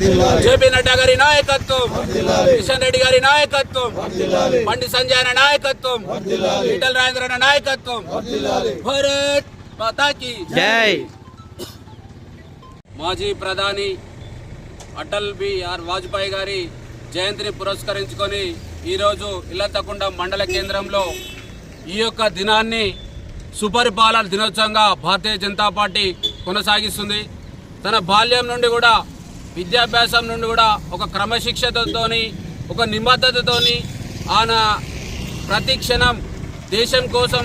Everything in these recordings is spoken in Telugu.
జేపీ నడ్డా గారి నాయకత్వం కిషన్ రెడ్డి గారి నాయకత్వం బండి సంజయ్ అన్న నాయకత్వం ఈటల రాజేంద్ర అన్న నాయకత్వం. భారత్ మాతాకి జై. మాజీ ప్రధాని అటల్ బిఆర్ వాజ్పేయి గారి జయంతిని పురస్కరించుకొని ఈరోజు ఇల్లతకుండ మండల కేంద్రంలో ఈ యొక్క దినాన్ని సుపరిపాలన దినోత్సవంగా భారతీయ జనతా పార్టీ కొనసాగిస్తుంది. తన బాల్యం నుండి కూడా విద్యాభ్యాసం నుండి కూడా ఒక క్రమశిక్షతతోని ఒక నిబద్ధతతోని ఆయన ప్రతి క్షణం దేశం కోసం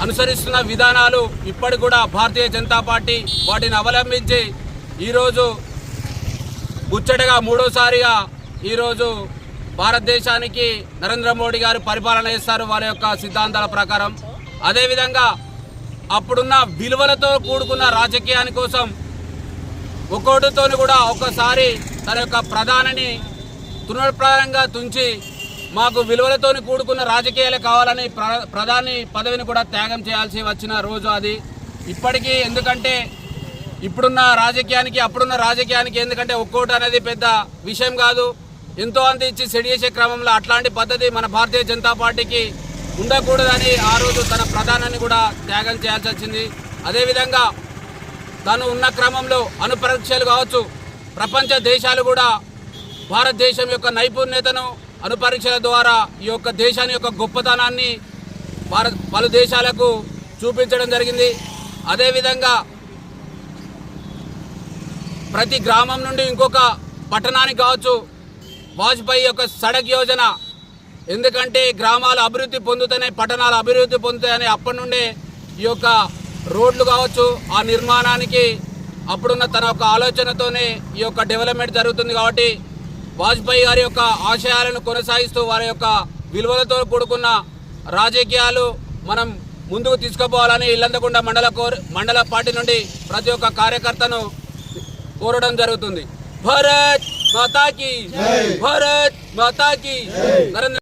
అనుసరిస్తున్న విధానాలు ఇప్పటికి కూడా భారతీయ జనతా పార్టీ వాటిని అవలంబించి ఈరోజు ముచ్చటగా మూడోసారిగా ఈరోజు భారతదేశానికి నరేంద్ర మోడీ గారు పరిపాలన చేస్తారు వారి యొక్క సిద్ధాంతాల ప్రకారం. అదేవిధంగా అప్పుడున్న విలువలతో కూడుకున్న రాజకీయాని కోసం ఒక్కోటితోని కూడా ఒక్కసారి తన యొక్క ప్రధానిని పునఃప్రాయంగా తుంచి మాకు విలువలతోని కూడుకున్న రాజకీయాలు కావాలని ప్ర ప్రధాని పదవిని కూడా త్యాగం చేయాల్సి వచ్చిన రోజు అది. ఇప్పటికీ ఎందుకంటే ఇప్పుడున్న రాజకీయానికి అప్పుడున్న రాజకీయానికి ఎందుకంటే ఒక్కోటి అనేది పెద్ద విషయం కాదు. ఎంతో అంత ఇచ్చి సెడి చేసే క్రమంలో అట్లాంటి పద్ధతి మన భారతీయ జనతా పార్టీకి ఉండకూడదని ఆ రోజు తన ప్రధానాన్ని కూడా త్యాగం చేయాల్సి వచ్చింది. అదేవిధంగా తను ఉన్న క్రమంలో అనుపరీక్షలు కావచ్చు ప్రపంచ దేశాలు కూడా భారతదేశం యొక్క నైపుణ్యతను అనుపరీక్షల ద్వారా ఈ యొక్క దేశాన్ని యొక్క గొప్పతనాన్ని భారత్ పలు దేశాలకు చూపించడం జరిగింది. అదేవిధంగా ప్రతి గ్రామం నుండి ఇంకొక పట్టణానికి కావచ్చు వాజ్పేయి యొక్క సడక్ యోజన. ఎందుకంటే గ్రామాలు అభివృద్ధి పొందుతాయి పట్టణాలు అభివృద్ధి పొందుతాయని అప్పటి నుండే ఈ యొక్క రోడ్లు కావచ్చు ఆ నిర్మాణానికి అప్పుడున్న తన యొక్క ఆలోచనతోనే ఈ యొక్క డెవలప్మెంట్ జరుగుతుంది కాబట్టి వాజ్పేయి గారి యొక్క ఆశయాలను కొనసాగిస్తూ వారి యొక్క విలువలతో కూడుకున్న రాజకీయాలు మనం ముందుకు తీసుకుపోవాలని ఇల్లందకుండా మండల కోర్ మండల పార్టీ నుండి ప్రతి ఒక్క కార్యకర్తను కోరడం జరుగుతుంది. భారత్ మాతాకి భారత్ మాతాకి. నరేంద్ర